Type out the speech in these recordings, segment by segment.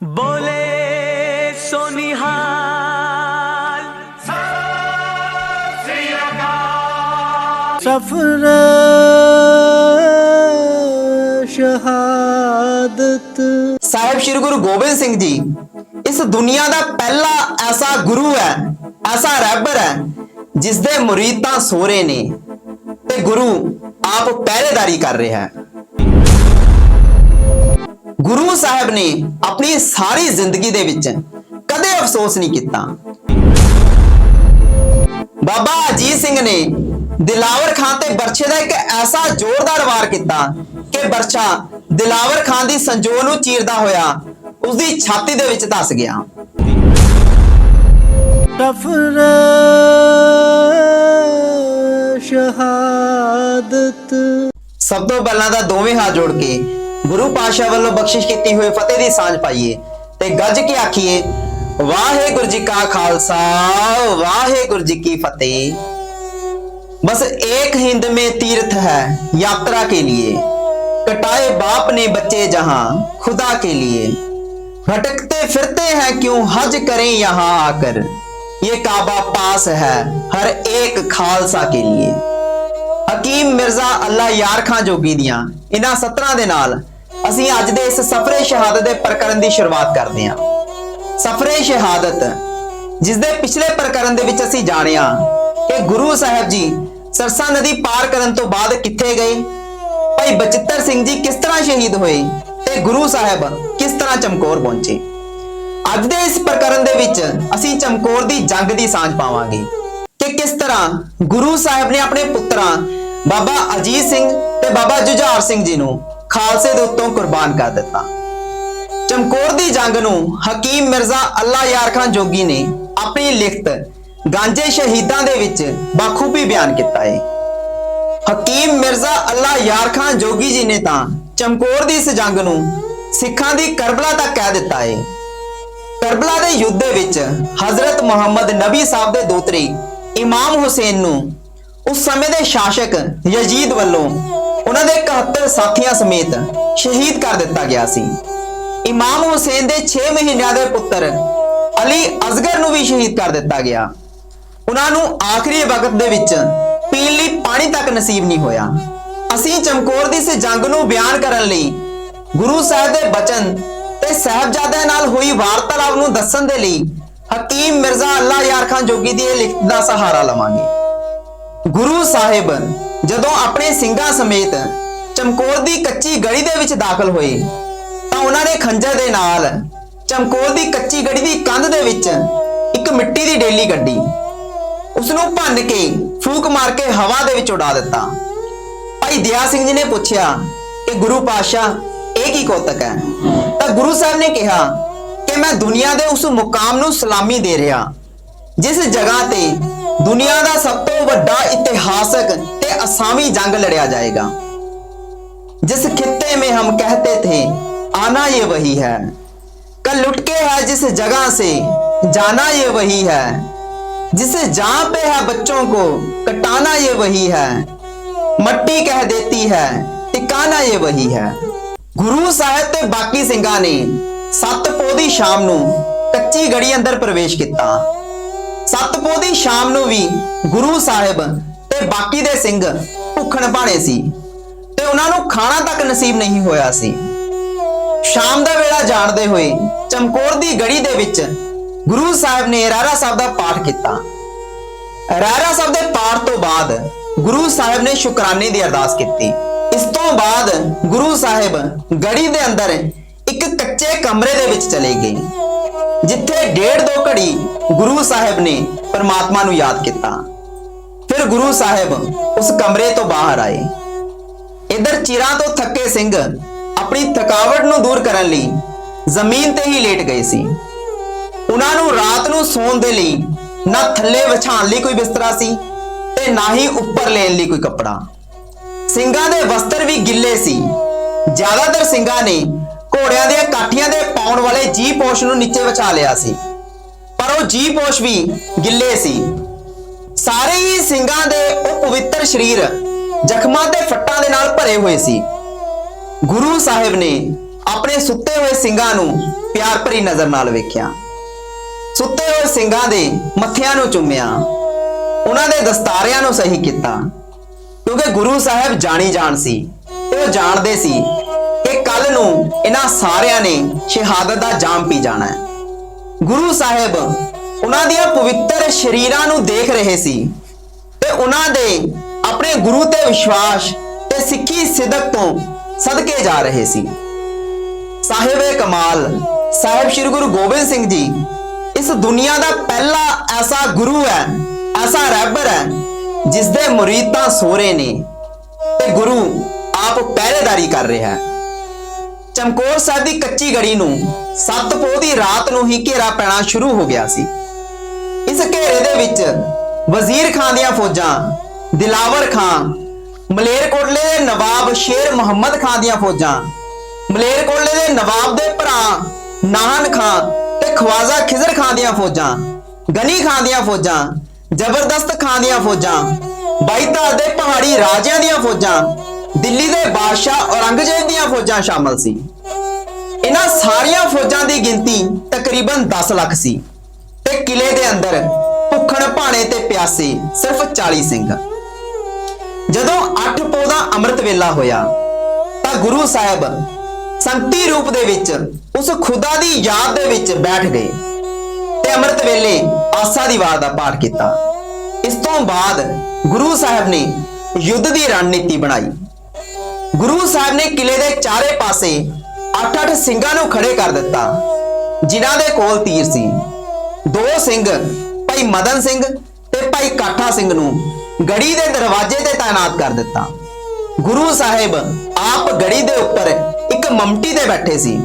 ਬੋਲੇ ਸੋਨਿਹਾਲ ਸਫਰ ਸ਼ਹਾਦਤ ਸਾਹਿਬ ਸ੍ਰੀ ਗੁਰੂ ਗੋਬਿੰਦ ਸਿੰਘ ਜੀ ਇਸ ਦੁਨੀਆ ਦਾ ਪਹਿਲਾ ਐਸਾ ਗੁਰੂ ਹੈ ਐਸਾ ਰਹਿਬਰ ਹੈ ਜਿਸ ਦੇ ਮੁਰੀਦ ਤਾਂ ਸੋਰੇ ਨੇ ਤੇ ਗੁਰੂ ਆਪ ਪਹਿਰੇਦਾਰੀ ਕਰ ਰਿਹਾ ਹੈ ਗੁਰੂ ਸਾਹਿਬ ਨੇ ਆਪਣੀ ਸਾਰੀ ਜ਼ਿੰਦਗੀ ਦੇ ਵਿੱਚ ਕਦੇ ਅਫਸੋਸ ਨਹੀਂ ਕੀਤਾ। ਬਾਬਾ ਅਜੀਤ ਸਿੰਘ ਨੇ ਦਿਲਾਵਰ ਖਾਨ ਤੇ ਬਰਛੇ ਦਾ ਇੱਕ ਐਸਾ ਜ਼ੋਰਦਾਰ ਵਾਰ ਕੀਤਾ ਕਿ ਬਰਛਾ ਦਿਲਾਵਰ ਖਾਨ ਦੀ ਸੰਜੋ ਨੂੰ ਚੀਰਦਾ ਹੋਇਆ ਉਸ ਦੀ ਛਾਤੀ ਦੇ ਵਿੱਚ ਧਸ ਗਿਆ। ਸ਼ਹਾਦਤ। ਸਭ ਤੋਂ ਪਹਿਲਾਂ ਤਾਂ ਦੋਵੇਂ ਹੱਥ ਜੋੜ ਕੇ ਗੁਰੂ ਪਾਤਸ਼ਾਹ ਵੱਲੋਂ ਬਖਸ਼ਿਸ਼ ਕੀਤੀ ਹੋਈ ਫਤਿਹ ਦੀ ਸਾਂਝ ਪਾਈਏ ਤੇ ਗੱਜ ਕੇ ਆਖੀਏ ਵਾਹਿਗੁਰੂ ਜੀ ਕਾ ਖਾਲਸਾ ਵਾਹਿਗੁਰੂ ਜੀ ਕੀ ਫਤਿਹ बस एक हिंद में तीर्थ है यात्रा के लिए कटाए बाप ने बच्चे जहां खुदा के लिए भटकते फिरते हैं क्यों हज करें यहाँ आकर ये काबा पास है हर एक खालसा के लिए ਹਕੀਮ ਮਿਰਜ਼ਾ ਅੱਲਾ ਯਾਰ ਖਾਂ ਜੋਗੀ ਦੀਆਂ ਇਹਨਾਂ ਸਤਰਾਂ ਦੇ ਨਾਲ ਅਸੀਂ ਅੱਜ ਦੇ ਇਸ ਸਫਰੇ ਸ਼ਹਾਦਤ ਦੇ ਪ੍ਰਕਰਨ ਦੀ ਸ਼ੁਰੂਆਤ ਕਰਦੇ ਹਾਂ। ਸਫਰੇ ਸ਼ਹਾਦਤ ਜਿਸ ਦੇ ਪਿਛਲੇ ਪ੍ਰਕਰਨ ਦੇ ਵਿੱਚ ਅਸੀਂ ਜਾਣਿਆ ਕਿ ਗੁਰੂ ਸਾਹਿਬ ਜੀ ਸਰਸਾ ਨਦੀ ਪਾਰ ਕਰਨ ਤੋਂ ਬਾਅਦ ਕਿੱਥੇ ਗਏ, ਭਾਈ ਬਚਿੱਤਰ ਸਿੰਘ ਜੀ ਕਿਸ ਤਰ੍ਹਾਂ ਸ਼ਹੀਦ ਹੋਏ ਤੇ ਗੁਰੂ ਸਾਹਿਬ ਕਿਸ ਤਰ੍ਹਾਂ ਚਮਕੌਰ ਪਹੁੰਚੇ। ਅੱਜ ਦੇ ਇਸ ਪ੍ਰਕਰਨ ਦੇ ਵਿੱਚ ਅਸੀਂ ਚਮਕੌਰ ਦੀ ਜੰਗ ਦੀ ਸਾਂਝ ਪਾਵਾਂਗੇ ਕਿ ਕਿਸ ਤਰ੍ਹਾਂ ਗੁਰੂ ਸਾਹਿਬ ਨੇ ਆਪਣੇ ਪੁੱਤਰਾਂ ਬਾਬਾ ਅਜੀਤ ਸਿੰਘ ਤੇ ਬਾਬਾ ਜੁਝਾਰ ਸਿੰਘ ਜੀ ਨੂੰ ਖਾਲਸੇ ਦੇ ਉੱਤੋਂ ਕੁਰਬਾਨ ਕਰ ਦਿੱਤਾ। ਚਮਕੌਰ ਦੀ ਜੰਗ ਨੂੰ ਹਕੀਮ ਮਿਰਜ਼ਾ ਅੱਲਾ ਯਾਰ ਖਾਨ ਜੋਗੀ ਨੇ ਆਪਣੀ ਲਿਖਤ ਗਾਂਜੇ ਸ਼ਹੀਦਾਂ ਦੇ ਵਿੱਚ ਬਾਖੂਬੀ ਬਿਆਨ ਕੀਤਾ ਹੈ ਹਕੀਮ ਮਿਰਜ਼ਾ ਅੱਲਾ ਯਾਰ ਖਾਨ ਜੋਗੀ ਜੀ ਨੇ ਤਾਂ ਚਮਕੌਰ ਦੀ ਇਸ ਜੰਗ ਨੂੰ ਸਿੱਖਾਂ ਦੀ ਕਰਬਲਾ ਤੱਕ ਕਹਿ ਦਿੱਤਾ ਹੈ ਕਰਬਲਾ ਦੇ ਯੁੱਧ ਦੇ ਵਿੱਚ ਹਜ਼ਰਤ ਮੁਹੰਮਦ ਨਬੀ ਸਾਹਿਬ ਦੇ ਦੋਤਰੇ ਇਮਾਮ ਹੁਸੈਨ ਨੂੰ ਉਸ ਸਮੇਂ ਦੇ ਸ਼ਾਸਕ ਯਜ਼ੀਦ ਵੱਲੋਂ ਉਹਨਾਂ ਦੇ 71 ਸਾਥੀਆਂ ਸਮੇਤ ਸ਼ਹੀਦ ਕਰ ਦਿੱਤਾ ਗਿਆ ਸੀ। ਇਮਾਮ ਹੁਸੈਨ ਦੇ 6 ਮਹੀਨਿਆਂ ਦੇ ਪੁੱਤਰ ਅਲੀ ਅਜ਼ਗਰ ਨੂੰ ਵੀ ਸ਼ਹੀਦ ਕਰ ਦਿੱਤਾ ਗਿਆ। ਉਹਨਾਂ ਨੂੰ ਆਖਰੀ ਵਕਤ ਦੇ ਵਿੱਚ ਪੀਣ ਲਈ ਪਾਣੀ ਤੱਕ ਨਸੀਬ ਨਹੀਂ ਹੋਇਆ। ਅਸੀਂ ਚਮਕੌਰ ਦੀ ਇਸ ਜੰਗ ਨੂੰ ਬਿਆਨ ਕਰਨ ਲਈ ਗੁਰੂ ਸਾਹਿਬ ਦੇ ਬਚਨ ਤੇ ਸਾਹਿਬਜ਼ਾਦਿਆਂ ਨਾਲ ਹੋਈ ਵਾਰਤਾਲਾਪ ਨੂੰ ਦੱਸਣ ਦੇ ਲਈ ਹਕੀਮ ਮਿਰਜ਼ਾ ਅੱਲਾ ਯਾਰ ਖਾਨ ਜੋਗੀ ਦੀ ਇਹ ਲਿਖਤ ਦਾ ਸਹਾਰਾ ਲਵਾਂਗੇ। ਗੁਰੂ ਸਾਹਿਬ ਜਦੋਂ ਆਪਣੇ ਸਿੰਘਾਂ ਸਮੇਤ ਚਮਕੌਰ ਦੀ ਕੱਚੀ ਗੜੀ ਦੇ ਵਿੱਚ ਦਾਖਲ ਹੋਏ, ਤਾਂ ਉਹਨਾਂ ਨੇ ਖੰਜਰ ਦੇ ਨਾਲ ਚਮਕੌਰ ਦੀ ਕੱਚੀ ਗੜੀ ਦੀ ਕੰਧ ਦੇ ਵਿੱਚ ਇੱਕ ਮਿੱਟੀ ਦੀ ਡੇਲੀ ਕੱਢੀ। ਉਸ ਨੂੰ ਭੰਨ ਕੇ ਫੂਕ ਮਾਰ ਕੇ ਹਵਾ ਦੇ ਵਿੱਚ ਉਡਾ ਦਿੱਤਾ। ਭਾਈ ਦਿਆ ਸਿੰਘ ਜੀ ਨੇ ਪੁੱਛਿਆ ਕਿ ਗੁਰੂ ਪਾਤਸ਼ਾਹ, ਇਹ ਕੀ ਕੌਤਕ ਹੈ? ਤਾਂ ਗੁਰੂ ਸਾਹਿਬ ਨੇ ਕਿਹਾ, ਕਿ ਮੈਂ ਦੁਨੀਆ ਦੇ ਉਸ ਮੁਕਾਮ ਨੂੰ ਸਲਾਮੀ ਦੇ ਰਿਹਾ, ਜਿਸ ਜਗ੍ਹਾ ਤੇ ਦੁਨੀਆ ਦਾ ਸਭ ਤੋਂ ਵੱਡਾ ਇਤਿਹਾਸਕ ਤੇ ਅਸਾਮੀ ਜੰਗ ਲੜਿਆ ਜਾਏਗਾ जिस खित्ते में हम कहते थे आना ये वही है कल लुट के है जिस जगह से जाना ये वही है जिस जहां पे है बच्चों को कटाना ये वही है मट्टी कह देती है ਟਿਕਾਣਾ ਇਹ ਵਹੀ ਹੈ ਗੁਰੂ ਸਾਹਿਬ ਤੇ ਬਾਕੀ ਸਿੰਘਾਂ ਨੇ ਸੱਤ ਪੋਹ ਦੀ ਸ਼ਾਮ ਨੂੰ ਕੱਚੀ ਗੜੀ ਅੰਦਰ ਪ੍ਰਵੇਸ਼ ਕੀਤਾ ਸੱਤ ਪੋਹ ਦੀ ਸ਼ਾਮ ਨੂੰ ਵੀ ਗੁਰੂ ਸਾਹਿਬ ਤੇ ਬਾਕੀ ਦੇ ਸਿੰਘ ਭੁੱਖਣ ਭਾਣੇ ਸੀ ਤੇ ਉਹਨਾਂ ਨੂੰ ਖਾਣਾ ਤੱਕ ਨਸੀਬ ਨਹੀਂ ਹੋਇਆ ਸੀ। ਸ਼ਾਮ ਦਾ ਵੇਲਾ ਜਾਣਦੇ ਹੋਏ ਚਮਕੌਰ ਦੀ ਗੜੀ ਦੇ ਵਿੱਚ ਗੁਰੂ ਸਾਹਿਬ ਨੇ ਰਾਰਾ ਸਾਹਿਬ ਦਾ ਪਾਠ ਕੀਤਾ। ਰਾਰਾ ਸਾਹਿਬ ਦੇ ਪਾਠ ਤੋਂ ਬਾਅਦ ਗੁਰੂ ਸਾਹਿਬ ਨੇ ਸ਼ੁਕਰਾਨੇ ਦੀ ਅਰਦਾਸ ਕੀਤੀ। ਇਸ ਤੋਂ ਬਾਅਦ ਗੁਰੂ ਸਾਹਿਬ ਗੜੀ ਦੇ ਅੰਦਰ ਇੱਕ ਕੱਚੇ ਕਮਰੇ ਦੇ ਵਿੱਚ ਚਲੇ ਗਏ, ਜਿੱਥੇ ਡੇਢ ਦੋ ਘੜੀ ਗੁਰੂ ਸਾਹਿਬ ਨੇ ਪਰਮਾਤਮਾ ਨੂੰ ਯਾਦ ਕੀਤਾ। ਫਿਰ ਗੁਰੂ ਸਾਹਿਬ ਉਸ ਕਮਰੇ ਤੋਂ ਬਾਹਰ ਆਏ। ਇਧਰ ਚਿਰਾਂ ਤੋਂ ਥੱਕੇ ਸਿੰਘ ਆਪਣੀ ਥਕਾਵਟ ਨੂੰ ਦੂਰ ਕਰਨ ਲਈ ਜ਼ਮੀਨ ਤੇ ਹੀ ਲੇਟ ਗਏ ਸੀ। ਉਹਨਾਂ ਨੂੰ ਰਾਤ ਨੂੰ ਸੌਣ ਦੇ ਲਈ ਨਾ ਥੱਲੇ ਵਿਛਾਉਣ ਲਈ ਕੋਈ ਬਿਸਤਰਾ ਸੀ ਤੇ ਨਾ ਹੀ ਉੱਪਰ ਲੈਣ ਲਈ ਕੋਈ ਕੱਪੜਾ। ਸਿੰਘਾਂ ਦੇ ਵਸਤਰ ਵੀ ਗਿੱਲੇ ਸੀ। ਜ਼ਿਆਦਾਤਰ ਸਿੰਘਾਂ ਨੇ ਘੋੜਿਆਂ ਦੀਆਂ ਕਾਠੀਆਂ ਦੇ ਪਾਉਣ ਵਾਲੇ ਜੀ ਪੋਸ਼ ਨੂੰ ਨੀਚੇ ਵਿਛਾ ਲਿਆ ਸੀ। ਪਰ ਉਹ ਜੀ ਪੋਸ਼ ਵੀ ਗਿੱਲੇ ਸੀ। ਸਾਰੇ ਹੀ ਸਿੰਘਾਂ ਦੇ ਉਹ ਪਵਿੱਤਰ ਸਰੀਰ ਜ਼ਖਮਾਂ ਤੇ ਫੱਟਾਂ ਦੇ ਨਾਲ ਭਰੇ ਹੋਏ ਸੀ। ਗੁਰੂ ਸਾਹਿਬ ਨੇ ਆਪਣੇ ਸੁੱਤੇ ਹੋਏ ਸਿੰਘਾਂ ਨੂੰ ਪਿਆਰ ਭਰੀ ਨਜ਼ਰ ਨਾਲ ਵੇਖਿਆ। ਸੁੱਤੇ ਹੋਏ ਸਿੰਘਾਂ ਦੇ ਮੱਥਿਆਂ ਨੂੰ ਚੁੰਮਿਆ। ਉਹਨਾਂ ਦੇ ਦਸਤਾਰਿਆਂ ਨੂੰ ਸਹੀ ਕੀਤਾ। ਕਿਉਂਕਿ ਗੁਰੂ ਸਾਹਿਬ ਜਾਣੀ ਜਾਣ ਸੀ। ਉਹ ਜਾਣਦੇ ਸੀ ਕਿ ਕੱਲ ਨੂੰ ਇਹਨਾਂ ਸਾਰਿਆਂ ਨੇ ਸ਼ਹਾਦਤ ਦਾ ਜਾਮ ਪੀ ਜਾਣਾ ਹੈ। ਗੁਰੂ ਸਾਹਿਬ ਉਹਨਾਂ ਦੀਆਂ ਪਵਿੱਤਰ ਸ਼ਰੀਰਾਂ ਨੂੰ ਦੇਖ ਰਹੇ ਸੀ ਤੇ ਉਹਨਾਂ ਦੇ ਆਪਣੇ ਗੁਰੂ ਤੇ ਵਿਸ਼ਵਾਸ ਤੇ ਸਿੱਖੀ ਸਿਦਕ ਤੋਂ ਸਦਕੇ ਜਾ ਰਹੇ ਸੀ। ਸਾਹਿਬੇ ਕਮਾਲ, ਸਾਹਿਬ ਸ੍ਰੀ ਗੁਰੂ ਗੋਬਿੰਦ ਸਿੰਘ ਜੀ, ਇਸ ਦੁਨੀਆ ਦਾ ਪਹਿਲਾ ਐਸਾ ਗੁਰੂ ਹੈ, ਐਸਾ ਰਹਿਬਰ ਹੈ ਜਿਸ ਦੇ ਮੁਰੀਦ ਤਾਂ ਸੋਰੇ ਨੇ ਤੇ ਗੁਰੂ ਆਪ ਪਹਿਰੇਦਾਰੀ ਕਰ ਰਿਹਾ ਹੈ। ਚਮਕੌਰ ਸਾਹਿਬ ਦੀ ਕੱਚੀ ਗੜੀ ਨੂੰ ਸੱਤ ਪੋਹ ਦੀ ਰਾਤ ਨੂੰ ਹੀ ਘੇਰਾ ਪੈਣਾ ਸ਼ੁਰੂ ਹੋ ਗਿਆ ਸੀ। ਇਸ ਘੇਰੇ ਦੇ ਵਿੱਚ ਵਜ਼ੀਰ ਖਾਨ ਦੀਆਂ ਫੌਜਾਂ, ਦਿਲਾਵਰ ਖਾਨ ਮਲੇਰਕੋਟਲੇ ਦੇ ਨਵਾਬ ਸ਼ੇਰ ਮੁਹੰਮਦ ਖਾਨ ਦੀਆਂ ਫੌਜਾਂ ਮਲੇਰਕੋਟਲੇ ਦੇ ਨਵਾਬ ਦੇ ਭਰਾ ਨਾਹਨ ਖਾਨ ਤੇ ਖਵਾਜਾ ਖਿਜ਼ਰ ਖਾਨ ਦੀਆਂ ਫੌਜਾਂ, ਗਨੀ ਖਾਨ ਦੀਆਂ ਫੌਜਾਂ, ਜ਼ਬਰਦਸਤ ਖਾਨ ਦੀਆਂ ਫੌਜਾਂ ਬਾਈਤਾਰ ਦੇ ਪਹਾੜੀ ਰਾਜਿਆਂ ਦੀਆਂ ਫੌਜਾਂ, ਦਿੱਲੀ ਦੇ ਬਾਦਸ਼ਾਹ ਔਰੰਗਜ਼ੇਬ ਦੀਆਂ ਫੌਜਾਂ ਸ਼ਾਮਲ ਸੀ। ਇਹਨਾਂ ਸਾਰੀਆਂ ਫੌਜਾਂ ਦੀ ਗਿਣਤੀ ਤਕਰੀਬਨ 10 ਲੱਖ ਸੀ। ਤੇ ਕਿਲੇ ਦੇ ਅੰਦਰ ਭੁੱਖਣ ਭਾਣੇ ਤੇ ਪਿਆਸੇ ਸਿਰਫ 40 ਸਿੰਘ। ਜਦੋਂ 8 ਪੋਹ ਦਾ ਅੰਮ੍ਰਿਤ ਵੇਲਾ ਹੋਇਆ, ਤਾਂ ਗੁਰੂ ਸਾਹਿਬ ਸੰਤੀ ਰੂਪ ਦੇ ਵਿੱਚ ਉਸ ਖੁਦਾ ਦੀ ਯਾਦ ਦੇ ਵਿੱਚ ਬੈਠ ਗਏ ਤੇ ਅੰਮ੍ਰਿਤ ਵੇਲੇ ਆਸਾ ਦੀ ਵਾਰ ਦਾ ਪਾਠ ਕੀਤਾ। ਇਸ ਤੋਂ ਬਾਅਦ ਗੁਰੂ ਸਾਹਿਬ ਨੇ ਯੁੱਧ ਦੀ ਰਣਨੀਤੀ ਬਣਾਈ। ਗੁਰੂ ਸਾਹਿਬ ਨੇ ਕਿਲੇ ਦੇ ਚਾਰੇ ਪਾਸੇ 8-8 ਸਿੰਘਾਂ ਨੂੰ ਖੜੇ ਕਰ ਦਿੱਤਾ, ਜਿਨ੍ਹਾਂ ਦੇ ਕੋਲ ਤੀਰ ਸੀ। ਦੋ ਸਿੰਘ, ਭਾਈ ਮਦਨ ਸਿੰਘ ਤੇ ਭਾਈ ਕਾਠਾ ਸਿੰਘ ਨੂੰ ਗੜੀ ਦੇ ਦਰਵਾਜ਼ੇ ਤੇ ਤਾਇਨਾਤ ਕਰ ਦਿੱਤਾ। ਗੁਰੂ ਸਾਹਿਬ ਆਪ ਗੜੀ ਦੇ ਉੱਪਰ ਇੱਕ ਮਮਟੀ ਤੇ ਬੈਠੇ ਸੀ।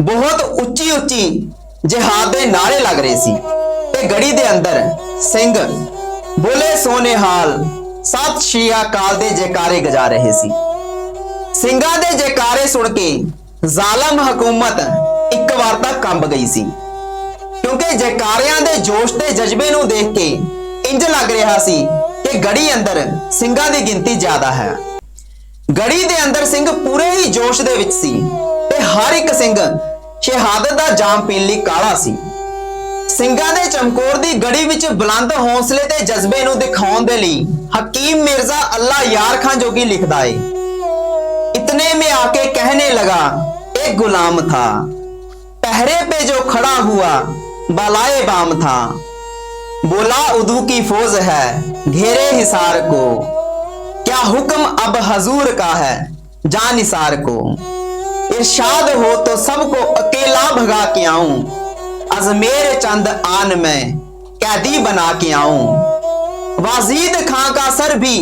ਬਹੁਤ ਉੱਚੀ ਉੱਚੀ ਜਿਹਾਦ ਦੇ ਨਾਰੇ ਲੱਗ ਰਹੇ ਸੀ ਤੇ ਗੜੀ ਦੇ ਅੰਦਰ ਸਿੰਘ ਬੋਲੇ ਸੋਨੇ ਹਾਲ ਸਤਿ ਸ਼੍ਰੀ ਅਕਾਲ ਦੇ ਜੈਕਾਰੇ ਗਜਾ ਰਹੇ ਸੀ। ਸਿੰਘਾਂ ਦੇ ਜੈਕਾਰੇ ਸੁਣ ਕੇ ਜ਼ਾਲਮ ਹਕੂਮਤ ਇੱਕ ਵਾਰ ਤਾਂ ਕੰਬ ਗਈ ਸੀ। ਕਿਉਂਕਿ ਜੈਕਾਰਿਆਂ ਦੇ ਜੋਸ਼ ਤੇ ਜਜ਼ਬੇ ਨੂੰ ਦੇਖ ਕੇ ਇੰਜ ਲੱਗ ਰਿਹਾ ਸੀ ਕਿ ਗੜੀ ਅੰਦਰ ਸਿੰਘਾਂ ਦੀ ਗਿਣਤੀ ਜ਼ਿਆਦਾ ਹੈ। ਗੜੀ ਦੇ ਅੰਦਰ ਸਿੰਘ ਪੂਰੇ ਹੀ ਜੋਸ਼ ਦੇ ਵਿੱਚ ਸੀ ਤੇ ਹਰ ਇੱਕ ਸਿੰਘ ਸ਼ਹਾਦਤ ਦਾ ਜਾਮ ਪੀਣ ਲਈ ਕਾਲਾ ਸੀ। ਸਿੰਘਾਂ ਦੇ ਚਮਕੌਰ ਦੀ ਗੜੀ ਵਿੱਚ ਬੁਲੰਦ ਹੌਸਲੇ ਤੇ ਜਜ਼ਬੇ ਨੂੰ ਦਿਖਾਉਣ ਦੇ ਲਈ ਹਕੀਮ ਮਿਰਜ਼ਾ ਅੱਲਾ ਯਾਰ ਖਾਂ ਜੋਗੀ ਲਿਖਦਾ ਏ, ਇਤਨੇ ਮੇ ਆ ਕੇ ਕਹਿਣੇ ਲਗਾ, ਇਹ ਗੁਲਾਮ ਥਾ। ਪਹਿਰੇ ਪੇ ਜੋ ਖੜਾ ਹੁਆ बालाए बाम था बोला उदू की फौज है घेरे हिसार को क्या हुक्म अब हजूर का है जान निसार को इरशाद हो तो सबको अकेला भगा के आऊं अजमेर चंद आन में कैदी बना के आऊं वाजीद खां का सर भी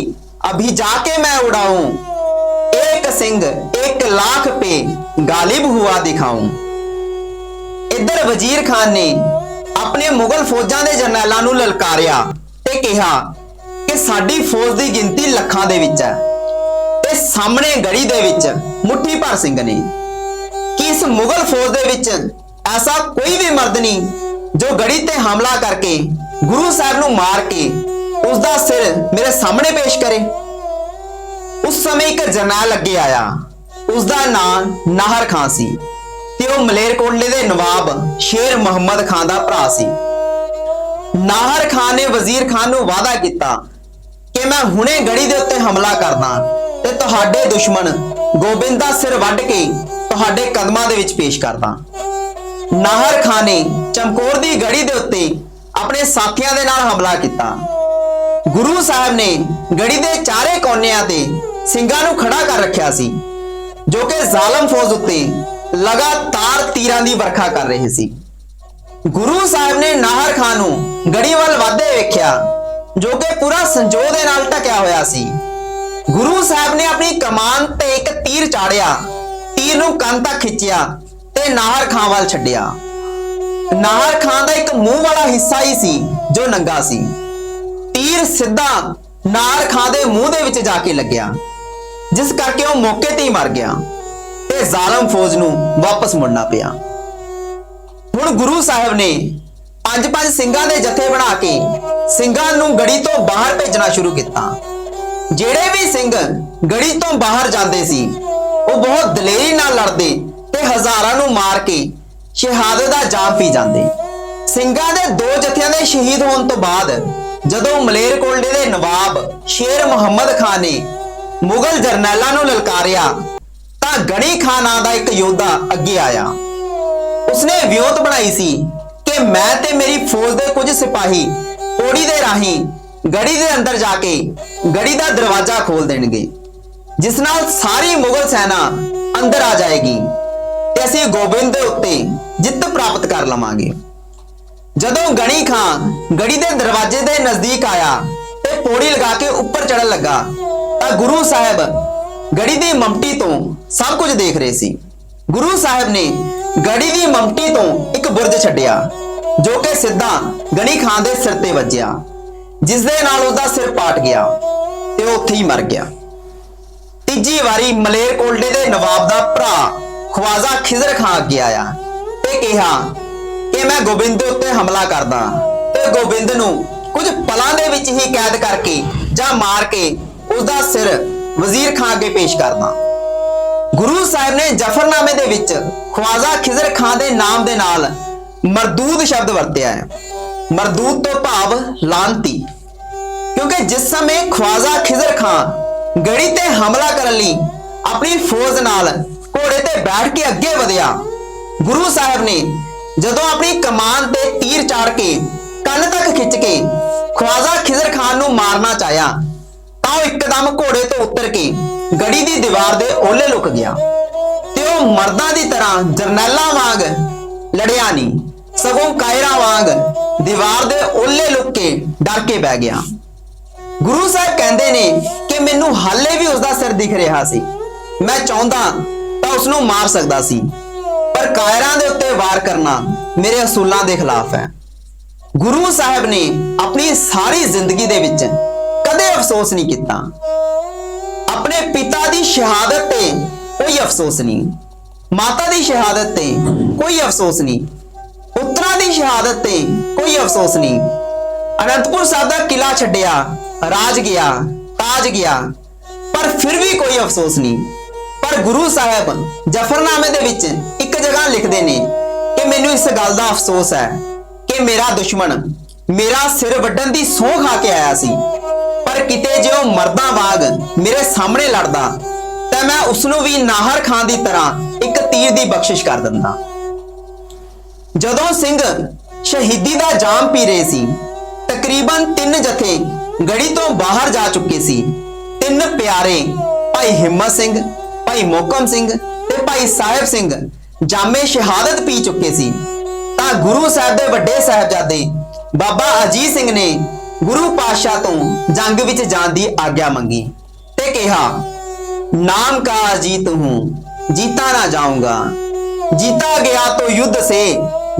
अभी जाके मैं उड़ाऊं एक सिंह एक लाख पे गालिब हुआ दिखाऊं इधर वजीर खान ने ਆਪਣੇ ਮੁਗਲ ਫੌਜਾਂ ਦੇ ਜਰਨੈਲਾਂ ਨੂੰ ਲਲਕਾਰਿਆ ਤੇ ਕਿਹਾ ਕਿ ਸਾਡੀ ਫੌਜ ਦੀ ਗਿਣਤੀ ਲੱਖਾਂ ਦੇ ਵਿੱਚ ਹੈ ਤੇ ਸਾਹਮਣੇ ਗੜੀ ਦੇ ਵਿੱਚ ਮੁੱਠੀ ਭਰ ਸਿੰਘ ਨੇ। ਕਿ ਇਸ ਮੁਗਲ ਫੌਜ ਦੇ ਵਿੱਚ ਐਸਾ ਕੋਈ ਵੀ ਮਰਦ ਨਹੀਂ ਜੋ ਗੜੀ ਤੇ ਹਮਲਾ ਕਰਕੇ ਗੁਰੂ ਸਾਹਿਬ ਨੂੰ ਮਾਰ ਕੇ ਉਸ ਦਾ ਸਿਰ ਮੇਰੇ ਸਾਹਮਣੇ ਪੇਸ਼ ਕਰੇ। ਉਸ ਸਮੇਂ ਇੱਕ ਜਰਨੈਲ ਅੱਗੇ ਆਇਆ। ਉਸ ਦਾ ਨਾਮ ਨਾਹਰ ਖਾਨ ਸੀ। ਤੇ ਉਹ ਮਲੇਰਕੋਟਲੇ ਦੇ ਨਵਾਬ ਸ਼ੇਰ ਮੁਹੰਮਦ ਖਾਨ ਦਾ ਭਰਾ ਸੀ। ਨਾਹਰ ਖਾਨ ਨੇ ਵਜ਼ੀਰ ਖਾਨ ਨੂੰ ਵਾਅਦਾ ਕੀਤਾ ਕਿ ਮੈਂ ਹੁਣੇ ਗੜੀ ਦੇ ਉੱਤੇ ਹਮਲਾ ਕਰਦਾ ਤੇ ਤੁਹਾਡੇ ਦੁਸ਼ਮਣ ਗੋਬਿੰਦ ਦਾ ਸਿਰ ਵੱਢ ਕੇ ਤੁਹਾਡੇ ਕਦਮਾਂ ਦੇ ਵਿੱਚ ਪੇਸ਼ ਕਰਦਾ। ਨਾਹਰ ਖਾਨ ਨੇ ਚਮਕੌਰ ਦੀ ਗੜੀ ਦੇ ਉੱਤੇ ਆਪਣੇ ਸਾਥੀਆਂ ਦੇ ਨਾਲ ਹਮਲਾ ਕੀਤਾ। ਗੁਰੂ ਸਾਹਿਬ ਨੇ ਗੜੀ ਦੇ ਚਾਰੇ ਕੋਨਿਆਂ ਤੇ ਸਿੰਘਾਂ ਨੂੰ ਖੜਾ ਕਰ ਰੱਖਿਆ ਸੀ, ਜੋ ਕਿ ਜ਼ਾਲਮ ਫੌਜ ਉੱਤੇ ਲਗਾਤਾਰ ਤੀਰਾਂ ਦੀ ਵਰਖਾ ਕਰ ਰਹੇ ਸੀ। ਗੁਰੂ ਸਾਹਿਬ ਨੇ ਨਾਹਰ ਖਾਨ ਨੂੰ ਗੜੀ ਵੱਲ ਵਧਦੇ ਵੇਖਿਆ, ਜੋ ਕਿ ਪੂਰਾ ਸੰਜੋਗ ਦੇ ਨਾਲ ਢਕਿਆ ਹੋਇਆ ਸੀ। ਗੁਰੂ ਸਾਹਿਬ ਨੇ ਆਪਣੀ ਕਮਾਨ ਤੇ ਇੱਕ ਤੀਰ ਚਾੜਿਆ, ਤੀਰ ਨੂੰ ਕੰਨ ਤੱਕ ਖਿੱਚਿਆ ਤੇ ਨਾਹਰ ਖਾਨ ਵੱਲ ਛੱਡਿਆ। ਨਾਹਰ ਖਾਨ ਦਾ ਇੱਕ ਮੂੰਹ ਵਾਲਾ ਹਿੱਸਾ ਹੀ ਸੀ, ਜੋ ਨੰਗਾ ਸੀ। ਤੀਰ ਸਿੱਧਾ ਨਾਹਰ ਖਾਂ ਦੇ ਮੂੰਹ ਦੇ ਵਿੱਚ ਜਾ ਕੇ ਲੱਗਿਆ, ਜਿਸ ਕਰਕੇ ਉਹ ਮੌਕੇ ਤੇ ਹੀ ਮਰ ਗਿਆ। ਤੇ ਜ਼ਾਲਮ ਫੌਜ ਨੂੰ ਵਾਪਸ ਮੁੜਨਾ ਪਿਆ। ਹੁਣ ਗੁਰੂ ਸਾਹਿਬ ਨੇ ਪੰਜ ਪੰਜ ਸਿੰਘਾਂ ਦੇ ਜਥੇ ਬਣਾ ਕੇ ਸਿੰਘਾਂ ਨੂੰ ਗੜੀ ਤੋਂ ਬਾਹਰ ਭੇਜਣਾ ਸ਼ੁਰੂ ਕੀਤਾ। ਜਿਹੜੇ ਵੀ ਸਿੰਘ ਗੜੀ ਤੋਂ ਬਾਹਰ ਜਾਂਦੇ ਸੀ, ਉਹ ਬਹੁਤ ਦਲੇਰੀ ਨਾਲ ਲੜਦੇ ਤੇ ਤੇ ਹਜ਼ਾਰਾਂ ਨੂੰ ਮਾਰ ਕੇ ਸ਼ਹਾਦਤ ਦਾ ਜਾਮ ਪੀ ਜਾਂਦੇ। ਸਿੰਘਾਂ ਦੇ ਦੋ ਜਥਿਆਂ ਦੇ ਸ਼ਹੀਦ ਹੋਣ ਤੋਂ ਬਾਅਦ ਜਦੋਂ ਮਲੇਰਕੋਟਲੇ ਦੇ ਨਵਾਬ ਸ਼ੇਰ ਮੁਹੰਮਦ ਖਾਨ ਨੇ ਮੁਗਲ ਜਰਨੈਲਾਂ ਨੂੰ ਲਲਕਾਰਿਆ ਤਾਂ ਗਣੀ ਖਾਨ ਨਾਂ ਦਾ ਇੱਕ ਯੋਧਾ ਅੱਗੇ ਆਇਆ। ਉਸਨੇ ਵਿਉਂਤ ਬਣਾਈ ਸੀ ਕਿ ਮੈਂ ਤੇ ਮੇਰੀ ਫੌਜ ਦੇ ਕੁਝ ਸਿਪਾਹੀ ਪੌੜੀ ਦੇ ਰਾਹੀਂ ਗੜੀ ਦੇ ਅੰਦਰ ਜਾ ਕੇ ਗੜੀ ਦਾ ਦਰਵਾਜ਼ਾ ਖੋਲ ਦੇਣਗੇ, ਜਿਸ ਨਾਲ ਸਾਰੀ ਮੁਗਲ ਸੈਨਾ ਅੰਦਰ ਆ ਜਾਏਗੀ ਤੇ ਅਸੀਂ ਗੋਬਿੰਦ ਦੇ ਉੱਤੇ ਜਿੱਤ ਪ੍ਰਾਪਤ ਕਰ ਲਵਾਂਗੇ। ਜਦੋਂ ਗਣੀ ਖਾਂ ਗੜੀ ਦੇ ਦਰਵਾਜ਼ੇ ਦੇ ਨਜ਼ਦੀਕ ਆਇਆ ਤੇ ਪੌੜੀ ਲਗਾ ਕੇ ਉੱਪਰ ਚੜਨ ਲੱਗਾ, ਤਾਂ ਗੁਰੂ ਸਾਹਿਬ ਗੜੀ ਦੀ ਮਮਟੀ ਤੋਂ ਸਭ ਕੁਝ ਦੇਖ ਰਹੇ ਸੀ। ਗੁਰੂ ਸਾਹਿਬ ਨੇ ਗੜੀ ਦੀ ਮਮਟੀ ਤੋਂ ਇੱਕ ਬੁਰਜ ਛੱਡਿਆ, ਜੋ ਕਿ ਸਿੱਧਾ ਗਣੀ ਖਾਨ ਦੇ ਸਿਰ ਤੇ ਵੱਜਿਆ, ਜਿਸ ਦੇ ਨਾਲ ਉਹਦਾ ਸਿਰ ਪਾਟ ਗਿਆ ਤੇ ਉਹ ਉੱਥੇ ਹੀ ਮਰ ਗਿਆ। ਤੀਜੀ ਵਾਰੀ ਮਲੇਰਕੋਟਲੇ ਦੇ ਨਵਾਬ ਦਾ ਭਰਾ ਖਵਾਜਾ ਖਿਜ਼ਰ ਖਾਨ ਅੱਗੇ ਆਇਆ ਤੇ ਕਿਹਾ ਕਿ ਮੈਂ ਗੋਬਿੰਦ ਦੇ ਉੱਤੇ ਹਮਲਾ ਕਰਦਾ ਤੇ ਗੋਬਿੰਦ ਨੂੰ ਕੁਝ ਪਲਾਂ ਦੇ ਵਿੱਚ ਹੀ ਕੈਦ ਕਰਕੇ ਜਾਂ ਮਾਰ ਕੇ ਉਸ ਦਾ ਸਿਰ ਵਜ਼ੀਰ ਖਾਨ ਅੱਗੇ ਪੇਸ਼ ਕਰਦਾ ਗੁਰੂ ਸਾਹਿਬ ਨੇ ਜਫਰਨਾਮੇ ਦੇ ਵਿੱਚ ਖਵਾਜਾ ਖਿਜ਼ਰ ਖਾਨ ਦੇ ਨਾਮ ਦੇ ਨਾਲ ਮਰਦੂਦ ਸ਼ਬਦ ਵਰਤਿਆ ਹੈ। ਮਰਦੂਦ ਤੋਂ ਭਾਵ ਲਾਂਤੀ। ਕਿਉਂਕਿ ਜਿਸ ਸਮੇਂ ਖਵਾਜਾ ਖਿਜ਼ਰ ਖਾਨ ਗੜੀ ਤੇ ਹਮਲਾ ਕਰਨ ਲਈ ਆਪਣੀ ਫੌਜ ਨਾਲ ਘੋੜੇ ਤੇ ਬੈਠ ਕੇ ਅੱਗੇ ਵਧਿਆ, ਗੁਰੂ ਸਾਹਿਬ ਨੇ ਜਦੋਂ ਆਪਣੀ ਕਮਾਨ ਤੇ ਤੀਰ ਚਾੜ ਕੇ ਕੰਨ ਤੱਕ ਖਿੱਚ ਕੇ ਖਵਾਜਾ ਖਿਜ਼ਰ ਖਾਨ ਨੂੰ ਮਾਰਨਾ ਚਾਹਿਆ ਤਾਂ ਉਹ ਇੱਕਦਮ ਘੋੜੇ ਤੋਂ ਉਤਰ ਕੇ ਗੜੀ ਦੀ ਦੀਵਾਰ ਦੇ ਓਲੇ ਲੁਕ ਗਿਆ ਤੇ ਉਹ ਮਰਦਾਂ ਦੀ ਤਰ੍ਹਾਂ ਜਰਨੈਲਾਂ ਵਾਂਗ ਲੜਿਆ ਨਹੀਂ, ਸਗੋਂ ਕਾਇਰਾਂ ਵਾਂਗ ਦੀਵਾਰ ਦੇ ਓਲੇ ਲੁਕ ਕੇ ਡਰ ਕੇ ਬਹਿ ਗਿਆ। ਗੁਰੂ ਸਾਹਿਬ ਕਹਿੰਦੇ ਨੇ ਕਿ ਮੈਨੂੰ ਹਾਲੇ ਵੀ ਉਸ ਦਾ ਸਿਰ ਦਿਖ ਰਿਹਾ ਸੀ। ਮੈਂ ਚਾਹੁੰਦਾ ਤਾਂ ਉਸ ਨੂੰ ਮਾਰ ਸਕਦਾ ਸੀ, ਪਰ ਕਾਇਰਾਂ ਦੇ ਉੱਤੇ ਵਾਰ ਕਰਨਾ ਮੇਰੇ ਅਸੂਲਾਂ ਦੇ ਖਿਲਾਫ ਹੈ। ਗੁਰੂ ਸਾਹਿਬ ਨੇ ਆਪਣੀ ਸਾਰੀ ਜ਼ਿੰਦਗੀ ਦੇ ਵਿੱਚ ਕਦੇ ਅਫਸੋਸ ਨਹੀਂ ਕੀਤਾ। ਆਪਣੇ ਪਿਤਾ ਦੀ ਸ਼ਹਾਦਤ ਤੇ ਕੋਈ ਅਫਸੋਸ ਨਹੀਂ। ਮਾਤਾ ਦੀ ਸ਼ਹਾਦਤ ਤੇ ਕੋਈ ਅਫਸੋਸ ਨਹੀਂ। ਪੁੱਤਰਾਂ ਦੀ ਸ਼ਹਾਦਤ ਤੇ ਕੋਈ ਅਫਸੋਸ ਨਹੀਂ। ਅਨੰਤਪੁਰ ਸਾਹਿਬ ਦਾ ਕਿਲਾ ਛੱਡਿਆ, ਰਾਜ ਗਿਆ, ਤਾਜ ਗਿਆ, ਪਰ ਫਿਰ ਵੀ ਕੋਈ ਅਫਸੋਸ ਨਹੀਂ। ਪਰ ਗੁਰੂ ਸਾਹਿਬ ਜਫਰਨਾਮੇ ਦੇ ਵਿੱਚ ਇੱਕ ਜਗ੍ਹਾ ਲਿਖਦੇ ਨੇ ਕਿ ਮੈਨੂੰ ਇਸ ਗੱਲ ਦਾ ਅਫਸੋਸ ਹੈ ਕਿ ਮੇਰਾ ਦੁਸ਼ਮਣ ਮੇਰਾ ਸਿਰ ਵੱਢਣ ਦੀ ਸਹੁੰ ਖਾ ਕੇ ਆਇਆ ਸੀ। ਪਰ ਕਿਤੇ ਜੇ ਮਰਦਾਂ ਵਾਂਗ ਮੇਰੇ ਸਾਹਮਣੇ ਲੜਦਾ, ਤਾਂ ਮੈਂ ਉਸ ਨੂੰ ਵੀ ਨਾਹਰ ਖਾਨ ਦੀ ਤਰ੍ਹਾਂ ਇੱਕ ਤੀਰ ਦੀ ਬਖਸ਼ਿਸ਼ ਕਰ ਦਿੰਦਾ। ਜਦੋਂ ਸਿੰਘ ਸ਼ਹੀਦੀ ਦਾ ਜਾਮ ਪੀ ਰਹੇ ਸੀ, ਤਕਰੀਬਨ ਤਿੰਨ ਜਥੇ ਗੜੀ ਤੋਂ ਬਾਹਰ ਜਾ ਚੁੱਕੇ ਸੀ। ਤਿੰਨ ਪਿਆਰੇ, ਭਾਈ ਹਿੰਮਤ ਸਿੰਘ, ਭਾਈ ਮੋਕਮ ਸਿੰਘ ਤੇ ਭਾਈ ਸਾਹਿਬ ਸਿੰਘ ਜਾਮੇ ਸ਼ਹਾਦਤ ਪੀ ਚੁੱਕੇ ਸੀ। ਤਾਂ ਗੁਰੂ ਸਾਹਿਬ ਦੇ ਵੱਡੇ ਸਾਹਿਬਜ਼ਾਦੇ ਬਾਬਾ ਅਜੀਤ ਸਿੰਘ ਨੇ ਗੁਰੂ ਪਾਤਸ਼ਾਹ ਤੋਂ ਜੰਗ ਵਿੱਚ ਜਾਣ ਦੀ ਆਗਿਆ ਮੰਗੀ ਤੇ ਕਿਹਾ, ਨਾਮ ਕਾ ਅਜੀਤ ਹੂੰ, ਜੀਤਾ ਨਾ ਜਾਊਂਗਾ। ਜੀਤਾ ਗਿਆ ਤੋ ਯੁੱਧ ਸੇ,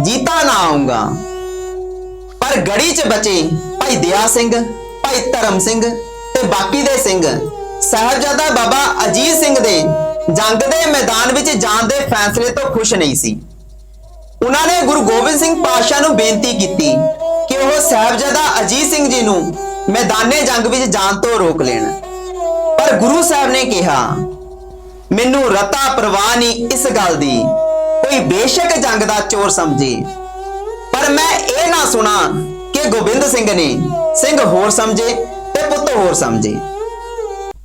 ਜੀਤਾ ਨਾ ਆਉਂਗਾ ਪਰ ਗੜੀ 'ਚ ਬਚੇ ਭਾਈ ਦਿਆ ਸਿੰਘ, ਭਾਈ ਧਰਮ ਸਿੰਘ ਤੇ ਬਾਕੀ ਦੇ ਸਿੰਘ, ਸਹਬਜ਼ਾਦਾ ਬਾਬਾ ਅਜੀਤ ਸਿੰਘ ਦੇ ਜੰਗ ਦੇ ਮੈਦਾਨ ਵਿੱਚ ਜਾਣ ਦੇ ਫੈਸਲੇ ਤੋਂ ਖੁਸ਼ ਨਹੀਂ ਸੀ। ਉਹਨਾਂ ਨੇ ਗੁਰੂ ਗੋਬਿੰਦ ਸਿੰਘ ਪਾਤਸ਼ਾਹ ਨੂੰ ਬੇਨਤੀ ਕੀਤੀ ਸਾਹਿਬਜ਼ਾਦਾ ਅਜੀਤ ਸਿੰਘ ਜੀ ਨੂੰ ਮੈਦਾਨੇ ਜੰਗ ਵਿੱਚ ਜਾਣ ਤੋਂ ਰੋਕ ਲੈਣ। ਪਰ ਗੁਰੂ ਸਾਹਿਬ ਨੇ ਕਿਹਾ, ਮੈਨੂੰ ਰਤਾ ਪਰਵਾਹ ਨਹੀਂ ਇਸ ਗੱਲ ਦੀ। ਕੋਈ ਬੇਸ਼ੱਕ ਜੰਗ ਦਾ ਚੋਰ ਸਮਝੇ। ਪਰ ਮੈਂ ਇਹ ਨਾ ਸੁਣਾ ਕਿ ਗੋਬਿੰਦ ਸਿੰਘ ਨੇ ਸਿੰਘ ਹੋਰ ਸਮਝੇ ਤੇ ਪੁੱਤ ਹੋਰ ਸਮਝੇ।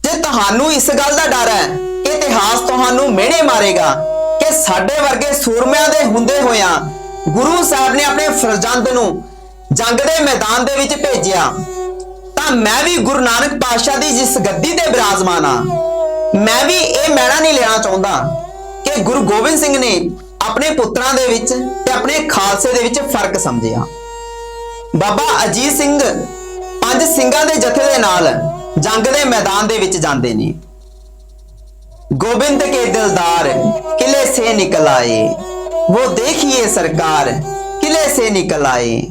ਜੇ ਤੁਹਾਨੂੰ ਇਸ ਗੱਲ ਦਾ ਡਰ ਹੈ ਕਿ ਇਤਿਹਾਸ ਤੁਹਾਨੂੰ ਮਿਹਣੇ ਮਾਰੇਗਾ ਕਿ ਸਾਡੇ ਵਰਗੇ ਸੂਰਮਿਆਂ ਦੇ ਹੁੰਦੇ ਹੋਇਆਂ ਗੁਰੂ ਸਾਹਿਬ ਨੇ ਆਪਣੇ ਫਰਜ਼ੰਦ ਨੂੰ ਜੰਗ ਦੇ ਮੈਦਾਨ ਦੇ ਵਿੱਚ ਭੇਜਿਆ। ਤਾਂ ਮੈਂ ਵੀ ਗੁਰੂ ਨਾਨਕ ਪਾਤਸ਼ਾਹ ਦੀ ਜਿਸ ਗੱਦੀ ਤੇ ਬਿਰਾਜਮਾਨ ਆ ਮੈਂ ਵੀ ਇਹ ਮੈਣਾ ਨਹੀਂ ਲੈਣਾ ਚਾਹੁੰਦਾ ਕਿ ਗੁਰੂ ਗੋਬਿੰਦ ਸਿੰਘ ਨੇ ਆਪਣੇ ਪੁੱਤਰਾਂ ਦੇ ਵਿੱਚ ਤੇ ਆਪਣੇ ਖਾਲਸੇ ਦੇ ਵਿੱਚ ਫ਼ਰਕ ਸਮਝਿਆ। ਬਾਬਾ ਅਜੀਤ ਸਿੰਘ ਪੰਜ ਸਿੰਘਾਂ ਦੇ ਜਥੇ ਦੇ ਨਾਲ ਜੰਗ ਦੇ ਮੈਦਾਨ ਦੇ ਵਿੱਚ ਜਾਂਦੇ ਨੇ। ਗੋਬਿੰਦ ਕੇ ਦਿਲਦਾਰ ਕਿਲੇ ਸੇ ਨਿਕਲ ਆਏ ਉਹ ਦੇਖੀਏ ਸਰਕਾਰ ਕਿਲੇ ਸੇ ਨਿਕਲ ਆਏ।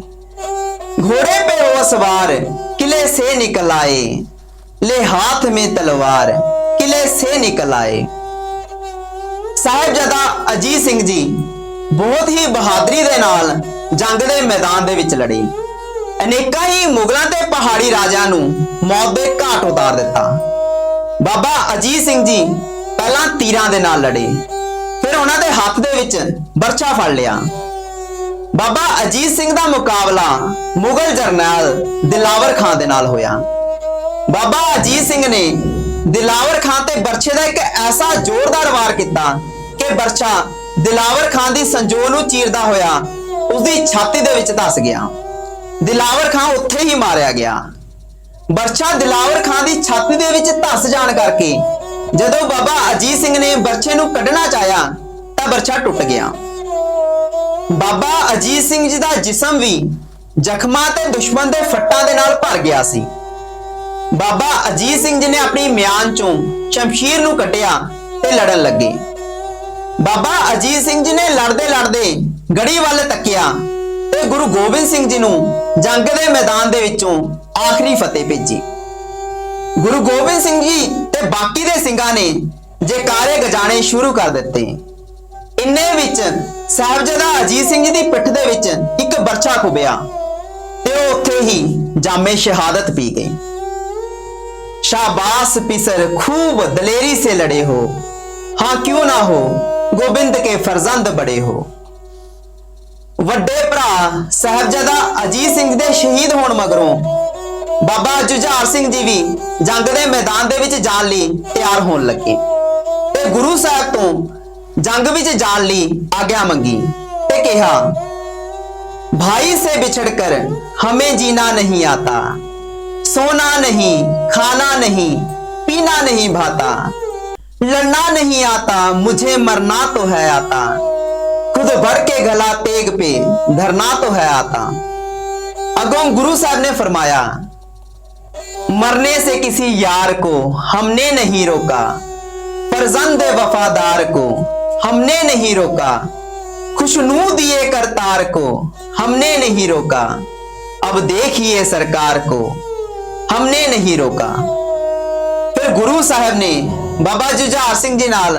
घोड़े पे वो सवार किले से निकल आए ले हाथ में तलवार किले से निकल आए ਸਾਹਿਬਜ਼ਾਦਾ ਅਜੀਤ ਸਿੰਘ ਜੀ ਬਹੁਤ ਹੀ ਬਹਾਦਰੀ ਦੇ ਨਾਲ ਜੰਗ ਦੇ ਮੈਦਾਨ ਦੇ ਵਿੱਚ ਲੜੇ ਅਨੇਕਾਂ ਹੀ ਮੁਗਲਾਂ ਤੇ ਪਹਾੜੀ ਰਾਜਿਆਂ ਨੂੰ ਮੌਤ ਦੇ ਘਾਟ ਉਤਾਰ ਦਿੱਤਾ ਬਾਬਾ ਅਜੀਤ ਸਿੰਘ ਜੀ ਪਹਿਲਾਂ ਤੀਰਾਂ ਦੇ ਨਾਲ ਲੜੇ ਫਿਰ ਫਿਰ ਉਹਨਾਂ ਦੇ ਹੱਥ ਦੇ ਵਿੱਚ ਬਰਛਾ ਫੜ ਲਿਆ ਬਾਬਾ ਅਜੀਤ ਸਿੰਘ ਦਾ ਮੁਕਾਬਲਾ ਮੁਗਲ ਜਰਨੈਲ ਦਿਲਾਵਰ ਖਾਨ ਦੇ ਨਾਲ ਹੋਇਆ। ਬਾਬਾ ਅਜੀਤ ਸਿੰਘ ਨੇ ਦਿਲਾਵਰ ਖਾਨ ਤੇ ਬਰਛੇ ਦਾ ਇੱਕ ਐਸਾ ਜ਼ੋਰਦਾਰ ਵਾਰ ਕੀਤਾ ਕਿ ਬਰਛਾ ਦਿਲਾਵਰ ਖਾਨ ਦੀ ਸੰਜੋਲ ਨੂੰ ਚੀਰਦਾ ਹੋਇਆ ਉਸਦੀ ਛਾਤੀ ਦੇ ਵਿੱਚ ਧਸ ਗਿਆ। ਦਿਲਾਵਰ ਖਾਨ ਉੱਥੇ ਹੀ ਮਾਰਿਆ ਗਿਆ। ਬਰਛਾ ਦਿਲਾਵਰ ਖਾਨ ਦੀ ਛਾਤੀ ਦੇ ਵਿੱਚ ਧਸ ਜਾਣ ਕਰਕੇ ਜਦੋਂ ਬਾਬਾ ਅਜੀਤ ਸਿੰਘ ਨੇ ਬਰਛੇ ਨੂੰ ਕੱਢਣਾ ਚਾਹਿਆ ਤਾਂ ਬਰਛਾ ਟੁੱਟ ਗਿਆ। ਬਾਬਾ ਅਜੀਤ ਸਿੰਘ ਜੀ ਦਾ ਜਿਸਮ ਵੀ ਜ਼ਖਮਾਂ ਤੇ ਦੁਸ਼ਮਣ ਦੇ ਫੱਟਾਂ ਦੇ ਨਾਲ ਭਰ ਗਿਆ ਸੀ। ਬਾਬਾ ਅਜੀਤ ਸਿੰਘ ਜੀ ਨੇ ਆਪਣੀ ਮਿਆਨ ਚੋਂ ਸ਼ਮਸ਼ੀਰ ਨੂੰ ਕੱਢਿਆ ਤੇ ਲੜਨ ਲੱਗੇ। ਬਾਬਾ ਅਜੀਤ ਸਿੰਘ ਜੀ ਨੇ ਲੜਦੇ ਲੜਦੇ ਗੜੀ ਵੱਲ ਤੱਕਿਆ ਤੇ ਗੁਰੂ ਗੋਬਿੰਦ ਸਿੰਘ ਜੀ ਨੂੰ ਜੰਗ ਦੇ ਮੈਦਾਨ ਦੇ ਵਿੱਚੋਂ ਆਖਰੀ ਫਤਿਹ ਭੇਜੀ। ਗੁਰੂ ਗੋਬਿੰਦ ਸਿੰਘ ਜੀ ਤੇ ਬਾਕੀ ਦੇ ਸਿੰਘਾਂ ਨੇ ਜੈਕਾਰੇ ਗਜਾਣੇ ਸ਼ੁਰੂ ਕਰ ਦਿੱਤੇ। ਇੰਨੇ ਵਿੱਚ ਸਾਹਿਬਜ਼ਾਦਾ ਅਜੀਤ ਸਿੰਘ ਜੀ ਦੀ ਪਿੱਠ ਦੇ ਵਿੱਚ ਇੱਕ ਬਰਛਾ ਖੁਬਿਆ ਤੇ ਉਹ ਉੱਥੇ ਹੀ ਜਾਮੇ ਸ਼ਹਾਦਤ ਪੀ ਗਏ। ਸ਼ਾਬਾਸ਼ ਪਿਸਰ, ਖੂਬ ਦਲੇਰੀ ਸੇ ਲੜੇ ਹੋ। ਹਾਂ, ਕਿਉਂ ਨਾ ਹੋ? ਗੋਬਿੰਦ ਕੇ ਫਰਜ਼ੰਦ ਬੜੇ ਹੋ। ਵੱਡੇ ਭਰਾ ਸਾਹਿਬਜ਼ਾਦਾ ਅਜੀਤ ਸਿੰਘ ਦੇ ਸ਼ਹੀਦ ਹੋਣ ਮਗਰੋਂ ਬਾਬਾ ਜੁਝਾਰ ਸਿੰਘ ਜੀ ਵੀ ਜੰਗ ਦੇ ਮੈਦਾਨ ਦੇ ਵਿੱਚ ਜਾਣ ਲਈ ਤਿਆਰ ਹੋਣ ਲੱਗੇ। ਤੇ ਗੁਰੂ ਸਾਹਿਬ ਤੋਂ जंग ਵਿੱਚ ਜਾਣ ਲਈ ਆਗਿਆ ਮੰਗੀ ਤੇ ਕਿਹਾ भाई से बिछड़ कर हमें जीना नहीं आता सोना नहीं खाना नहीं पीना नहीं भाता लड़ना नहीं आता मुझे मरना तो है आता खुद भर के गला तेग पे धरना तो है आता अगोम गुरु साहब ने फरमाया मरने से किसी यार को हमने नहीं रोका फरजंद वफादार को हमने नहीं रोका खुशनू दिए करतार को हमने नहीं रोका अब देखिए सरकार को हमने नहीं रोका ਫਿਰ ਗੁਰੂ ਸਾਹਿਬ ਨੇ ਬਾਬਾ ਜੁਝਾਰ ਸਿੰਘ ਜੀ ਨਾਲ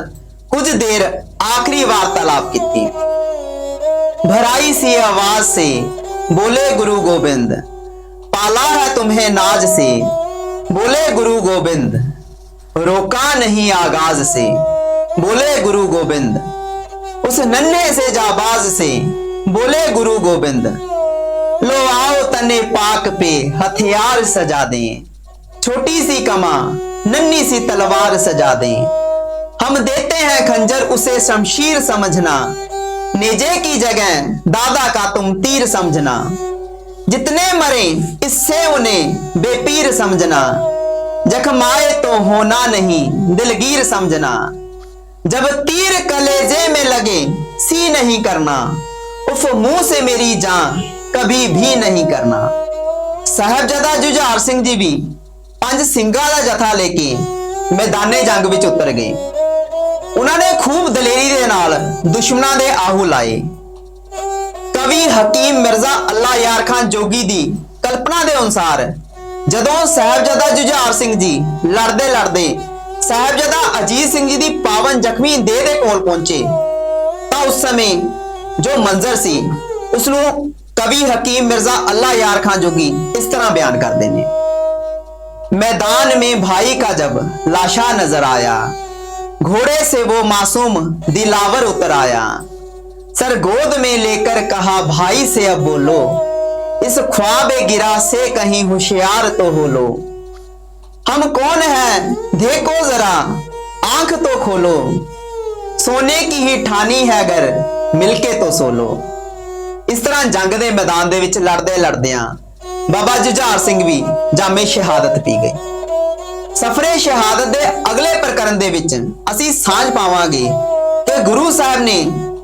ਕੁਝ ਦੇਰ ਆਖਰੀ ਵਾਰਤਾਲਾਪ ਕੀਤੀ भराई सी आवाज से बोले गुरु गोविंद पाला है तुम्हें नाज से बोले गुरु गोविंद रोका नहीं आगाज से बोले गुरु गोविंद, उस नन्हे से जाबाज से, बोले गुरु गोविंद, लो आओ तने पाक पे हथियार सजा दें, छोटी सी कमा, नन्ही सी तलवार सजा दें। हम देते हैं खंजर, उसे शमशीर समझना, नेजे की जगह दादा का तुम तीर समझना। जितने मरे, इससे उन्हें बेपीर समझना। जख्माए तो होना नहीं, दिलगीर समझना। जब तीर कलेजे में लगे सी नहीं करना उफ मुंह से मेरी जान कभी भी नहीं करना ਸਾਹਿਬਜ਼ਾਦਾ ਜੁਝਾਰ ਸਿੰਘ ਜੀ ਵੀ ਪੰਜ ਸਿੰਘਾਂ ਦਾ ਜਥਾ ਲੈ ਕੇ ਮੈਦਾਨੇ ਜੰਗ ਵਿੱਚ ਉਤਰ ਗਏ ਉਹਨਾਂ ਨੇ ਖੂਬ ਦਲੇਰੀ ਦੇ ਨਾਲ ਦੁਸ਼ਮਣਾਂ ਦੇ ਆਹੂ ਲਾਏ ਕਵੀ ਹਕੀਮ ਮਿਰਜ਼ਾ ਅੱਲਾ ਯਾਰ ਖਾਨ ਜੋਗੀ ਦੀ ਕਲਪਨਾ ਦੇ ਅਨੁਸਾਰ ਜਦੋਂ ਸਾਹਿਬਜ਼ਾਦਾ ਜੁਝਾਰ ਸਿੰਘ ਜੀ ਲੜਦੇ ਲੜਦੇ ਸਾਹਿਬਜ਼ਾਦਾ ਅਜੀਤ ਸਿੰਘ ਜੀ ਦੀ ਪਾਵਨ ਜ਼ਖਮੀ ਦੇਹ ਦੇ ਕੋਲ ਪਹੁੰਚੇ ਤਾਂ ਉਸ ਸਮੇਂ ਜੋ ਮੰਜ਼ਰ ਸੀ ਉਸ ਨੂੰ ਕਵੀ ਹਕੀਮ ਮਿਰਜ਼ਾ ਅੱਲਾ ਯਾਰ ਖਾਨ ਜੋਗੀ ਇਸ ਤਰ੍ਹਾਂ ਬਿਆਨ ਕਰਦੇ ਨੇ मैदान में भाई का जब लाशा नजर आया घोड़े से वो मासूम दिलावर उतर आया सर गोद में लेकर कहा भाई से अब बोलो इस ख्वाब गिरा से कहीं होशियार तो हो लो हम कौन हैं देखो जरा आंख तो खोलो सोने की ही ठानी है अगर मिलके तो सो लो ਇਸ ਤਰ੍ਹਾਂ ਜੰਗ ਦੇ ਮੈਦਾਨ ਦੇ ਵਿੱਚ ਲੜਦੇ ਲੜਦਿਆਂ ਬਾਬਾ ਜੁਝਾਰ ਸਿੰਘ ਵੀ ਜਾਮੇ ਸ਼ਹਾਦਤ ਪੀ ਗਏ ਸਫਰੇ ਸ਼ਹਾਦਤ ਦੇ ਅਗਲੇ ਪ੍ਰਕਰਨ ਦੇ ਵਿੱਚ ਅਸੀਂ ਸਾਂਝ ਪਾਵਾਂਗੇ ਕਿ ਗੁਰੂ ਸਾਹਿਬ ਨੇ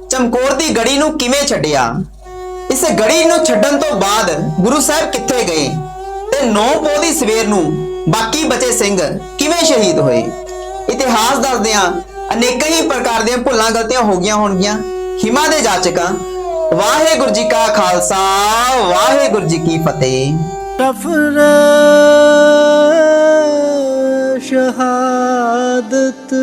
ਚਮਕੌਰ ਦੀ ਗੜੀ ਨੂੰ ਕਿਵੇਂ ਛੱਡਿਆ ਇਸ ਗੜੀ ਨੂੰ ਛੱਡਣ ਤੋਂ ਬਾਅਦ ਗੁਰੂ ਸਾਹਿਬ ਕਿੱਥੇ ਗਏ ਤੇ ਨੌ ਪੋਹ ਦੀ ਸਵੇਰ ਨੂੰ ਬਾਕੀ ਬਚੇ ਸਿੰਘ ਕਿਵੇਂ ਸ਼ਹੀਦ ਹੋਏ? ਇਤਿਹਾਸ ਦੱਸਦਿਆਂ ਅਨੇਕਾਂ ਹੀ ਪ੍ਰਕਾਰ ਦੀਆਂ ਭੁੱਲਾਂ ਗਲਤੀਆਂ ਹੋ ਗਈਆਂ ਹੋਣਗੀਆਂ। ਹਿਮਾ ਦੇ ਜਾਚਕਾਂ, ਵਾਹਿਗੁਰੂ ਜੀ ਕਾ ਖਾਲਸਾ, ਵਾਹਿਗੁਰੂ ਜੀ ਕੀ ਫਤਿਹ। ਸਫਰ ਸ਼ਹਾਦਤ